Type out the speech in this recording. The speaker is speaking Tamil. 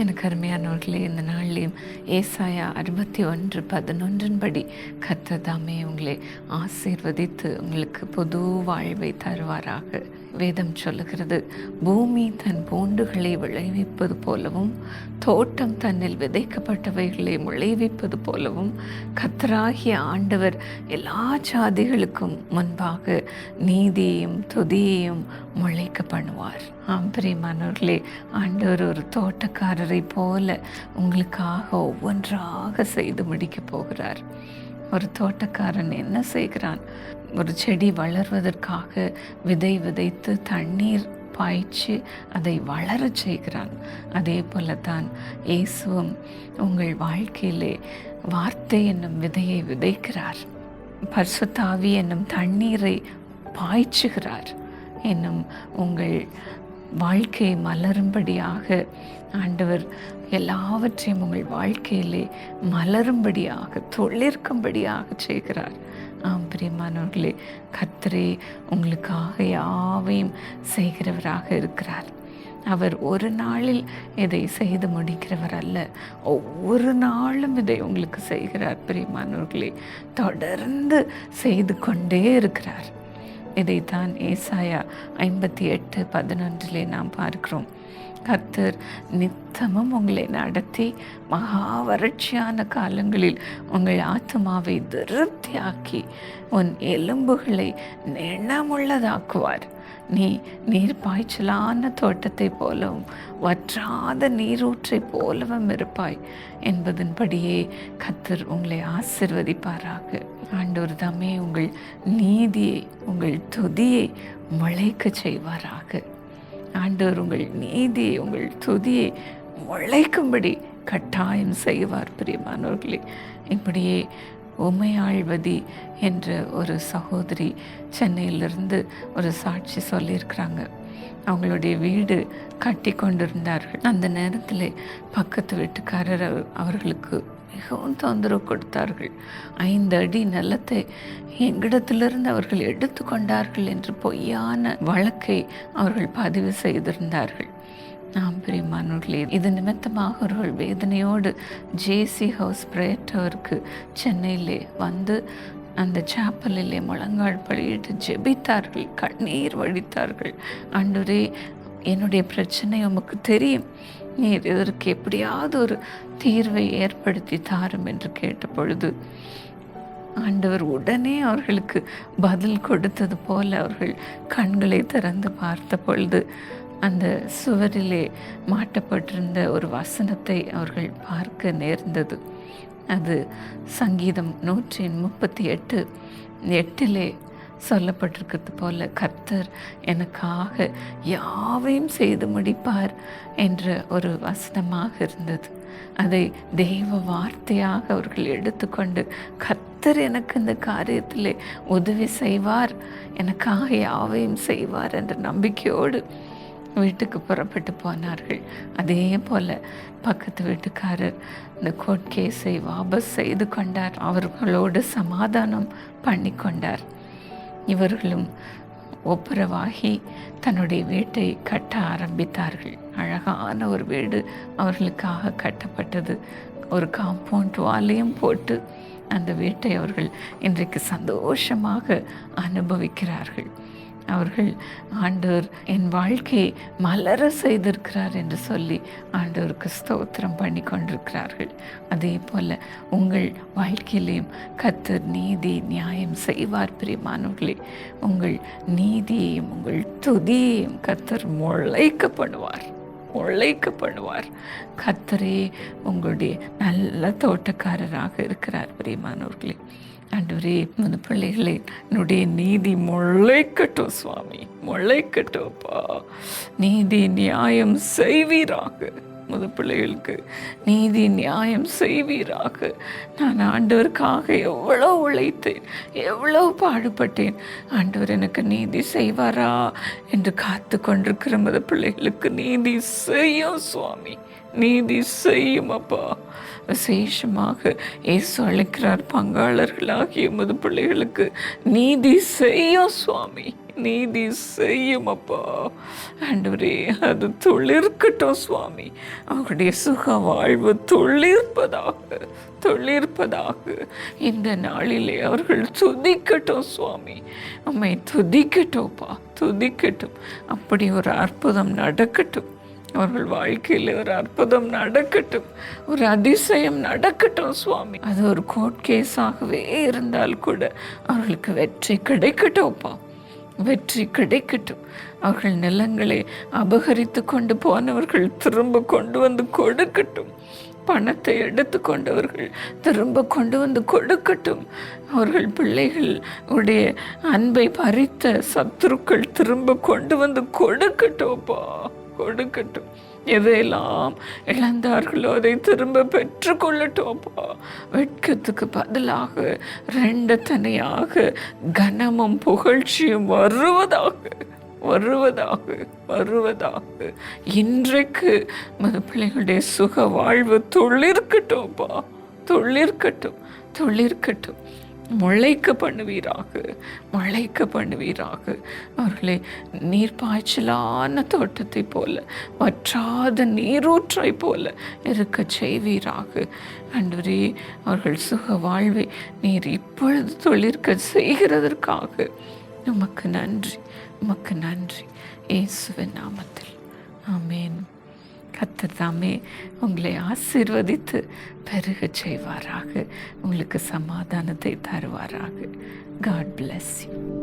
எனக்கு அருமையானவர்களே இந்த நாள்லேயும் ஏசாயா அறுபத்தி ஒன்று பதினொன்றின்படி கத்ததாமே உங்களை ஆசீர்வதித்து உங்களுக்கு பொது வாழ்வை தருவாராக. வேதம் சொல்லுகிறது. பூமி தன் பூண்டுகளை விளைவிப்பது போலவும் தோட்டம் தன்னில் விதைக்கப்பட்டவைகளை விளைவிப்பது போலவும் கத்தராகிய ஆண்டவர் எல்லா ஜாதிகளுக்கும் முன்பாக நீதியையும் துதியையும் முளைக்க பண்ணுவார். ஆம் பிரியமானவர்களே ஆண்டவர் ஒரு தோட்டக்காரரை போல உங்களுக்காக ஒவ்வொன்றாக செய்து முடிக்கப் போகிறார். ஒரு தோட்டக்காரன் என்ன செய்கிறான்? ஒரு செடி வளர்வதற்காக விதை விதைத்து தண்ணீர் பாய்ச்சி அதை வளரச் செய்கிறான் அதே போல தான் இயேசுவும் உங்கள் வாழ்க்கையிலே வார்த்தை என்னும் விதையை விதைக்கிறார். பர்சுத்தாவி என்னும் தண்ணீரை பாய்ச்சுகிறார் என்னும் உங்கள் வாழ்க்கை மலரும்படியாக ஆண்டவர் எல்லாவற்றையும் உங்கள் வாழ்க்கையிலே மலரும்படியாக தொழிற்கும்படியாக செய்கிறார். ஆம் பிரியமானவர்களே கர்த்தரே உங்களுக்காக யாவையும் செய்கிறவராக இருக்கிறார். அவர் ஒரு நாளில் இதை செய்து முடிக்கிறவர் அல்ல. ஒவ்வொரு நாளும் இதை உங்களுக்கு செய்கிறார் பிரியமானவர்களே. தொடர்ந்து செய்து கொண்டே இருக்கிறார். இதைத்தான் ஏசாயா ஐம்பத்தி எட்டு பதினொன்றிலே நாம் பார்க்கிறோம். கர்த்தர் நித்தமும் உங்களை நடத்தி மகா வறட்சியான காலங்களில் உங்கள் ஆத்மாவை திருப்தியாக்கி உன் எலும்புகளை நிணமுள்ளதாக்குவார். நீ நீர் பாய்ச்சலான தோட்டத்தை போலவும் வற்றாத நீரூற்றை போலவும் இருப்பாய் என்பதன்படியே கத்தர் உங்களை ஆசிர்வதிப்பாராக. ஆண்டவர் தாமே உங்கள் நீதியை உங்கள் துதியை முளைக்க செய்வாராக. ஆண்டவர் உங்கள் நீதியை உங்கள் துதியை முளைக்கும்படி கட்டாயம் செய்வார் பிரியமானவர்களே. இப்படியே உமையாழ்வதி என்ற ஒரு சகோதரி சென்னையிலிருந்து ஒரு சாட்சி சொல்லியிருக்கிறாங்க. அவங்களுடைய வீடு கட்டி கொண்டிருந்தார்கள் அந்த நேரத்தில் பக்கத்து வீட்டுக்காரர் அவர்களுக்கு மிகவும் தொந்தரவு கொடுத்தார்கள். ஐந்து அடி நிலத்தை எங்கிடத்திலிருந்து அவர்கள் எடுத்துக்கொண்டார்கள் என்று பொய்யான வழக்கை அவர்கள் பதிவு செய்திருந்தார்கள். நாம் பிரியமானவர்களே இது நிமித்தமாக அவர்கள் வேதனையோடு ஜேசி ஹவுஸ் பிரேட்டவருக்கு சென்னையிலே வந்து அந்த சாப்பலிலே முழங்கால் பழியிட்டு ஜெபித்தார்கள் கண்ணீர் வடித்தார்கள். அன்றுரே என்னுடைய பிரச்சனை உமக்கு தெரியும். நீர் இதற்கு எப்படியாவது ஒரு தீர்வை ஏற்படுத்தி தாரும் என்று கேட்ட பொழுது ஆண்டவர் உடனே அவர்களுக்கு பதில் கொடுத்தது போல அவர்கள் கண்களை திறந்து பார்த்த பொழுது அந்த சுவரிலே மாட்டப்பட்டிருந்த ஒரு வசனத்தை அவர்கள் பார்க்க நேர்ந்தது. அது சங்கீதம் நூற்றி முப்பத்தி எட்டு எட்டிலே சொல்லப்பட்டிருக்கிறது போல கர்த்தர் எனக்காக யாவையும் செய்து முடிப்பார் என்ற ஒரு வசனமாக இருந்தது. அதை தெய்வ வார்த்தையாக அவர்கள் எடுத்துக்கொண்டு கர்த்தர் எனக்கு இந்த காரியத்தில் உதவி செய்வார் எனக்காக யாவையும் செய்வார் என்ற நம்பிக்கையோடு வீட்டுக்கு புறப்பட்டு போனார்கள். அதே போல் பக்கத்து வீட்டுக்காரர் இந்த கோர்ட் கேஸை வாபஸ் செய்து கொண்டார். அவர்களோடு சமாதானம் பண்ணி கொண்டார் இவர்களும் ஒப்புரவாகி தன்னுடைய வீட்டை கட்ட ஆரம்பித்தார்கள். அழகான ஒரு வீடு அவர்களுக்காக கட்டப்பட்டது. ஒரு காம்பவுண்ட் வாலையும் போட்டு அந்த வீட்டை அவர்கள் இன்றைக்கு சந்தோஷமாக அனுபவிக்கிறார்கள். அவர்கள் ஆண்டவர் என் வாழ்க்கையை மலர செய்திருக்கிறார் என்று சொல்லி ஆண்டவருக்கு ஸ்தோத்திரம் பண்ணி கொண்டிருக்கிறார்கள். அதே போல உங்கள் வாழ்க்கையிலையும் கத்தர் நீதி நியாயம் செய்வார் பிரியமானவர்களே. உங்கள் நீதியையும் உங்கள் துதியையும் கத்தர் முளைக்க பண்ணுவார். முளைக்க பண்ணுவார். கத்தரே உங்களுடைய நல்ல தோட்டக்காரராக இருக்கிறார் பிரியமானவர்களே. ஆண்டவரே இந்த பிள்ளைகளை என்னுடைய நீதி முளைக்கட்டும் சுவாமி முளைக்கட்டும்ப்பா. நீதி நியாயம் செய்வீராக. முது பிள்ளைகளுக்கு நீதி நியாயம் செய்வீராக. நான் ஆண்டவருக்காக எவ்வளோ உழைத்தேன் எவ்வளோ பாடுபட்டேன். ஆண்டவர் எனக்கு நீதி செய்வாரா என்று காத்து கொண்டிருக்கிற முது பிள்ளைகளுக்கு நீதி செய்யும் சுவாமி நீதி செய்யும் அப்பா. விசேஷமாக இயேசு அழைக்கிறார் பங்காளர்களாகிய முது பிள்ளைகளுக்கு நீதி செய்யும் சுவாமி. நீதி செய்யும் அப்பா ஆண்டவரே அது துளிர்க்கட்டும் சுவாமி. அவருடைய சுக வாழ்வு துளிர்ப்பதாக துளிர்ப்பதாக. இந்த நாளிலே அவர்கள் துதிக்கட்டும் சுவாமி. அம்மை துதிக்கட்டும்ப்பா துதிக்கட்டும். அப்படி ஒரு அற்புதம் நடக்கட்டும். அவர்கள் வாழ்க்கையில் ஒரு அற்புதம் நடக்கட்டும். ஒரு அதிசயம் நடக்கட்டும் சுவாமி. அது ஒரு கோர்ட் கேஸாகவே இருந்தால் கூட அவர்களுக்கு வெற்றி கிடைக்கட்டும்ப்பா. வெற்றி கிடைக்கட்டும். அவர்கள் நிலங்களை அபகரித்து கொண்டு போனவர்கள் திரும்ப கொண்டு வந்து கொடுக்கட்டும். பணத்தை எடுத்து கொண்டவர்கள் திரும்ப கொண்டு வந்து கொடுக்கட்டும். அவர்கள் பிள்ளைகள் உடைய அன்பை பறித்த சத்துருக்கள் திரும்ப கொண்டு வந்து கொடுக்கட்டும்ப்பா கொடுக்கட்டும். எதையெல்லாம் இழந்தார்களோ அதை திரும்ப பெற்றுக்கொள்ளட்டும்ப்பா. வெட்கத்துக்கு பதிலாக ரெண்டு தனியாக கனமும் புகழ்ச்சியும் வருவதாக வருவதாக வருவதாக இன்றைக்கு மது பிள்ளைகளுடைய சுக வாழ்வு துளிர்க்கட்டும்ப்பா. துளிர்க்கட்டும் துளிர்க்கட்டும். முளைக்க பண்ணுவீராக முளைக்க பண்ணுவீராக நீர் நீர்ப்பாய்ச்சலான தோட்டத்தை போல வற்றாத நீரூற்றை போல இருக்க செய்வீராக. அன்றுவரே அவர்கள் சுக வாழ்வை நீர் இப்பொழுது தொழிற்க செய்கிறதற்காக. உமக்கு நன்றி உமக்கு நன்றி. இயேசுவின் நாமத்தில். ஆமேன். கத்தர் தாமே உங்களை ஆசீர்வதித்து பெருகச் செய்வாராக. உங்களுக்கு சமாதானத்தை தருவாராக. God bless you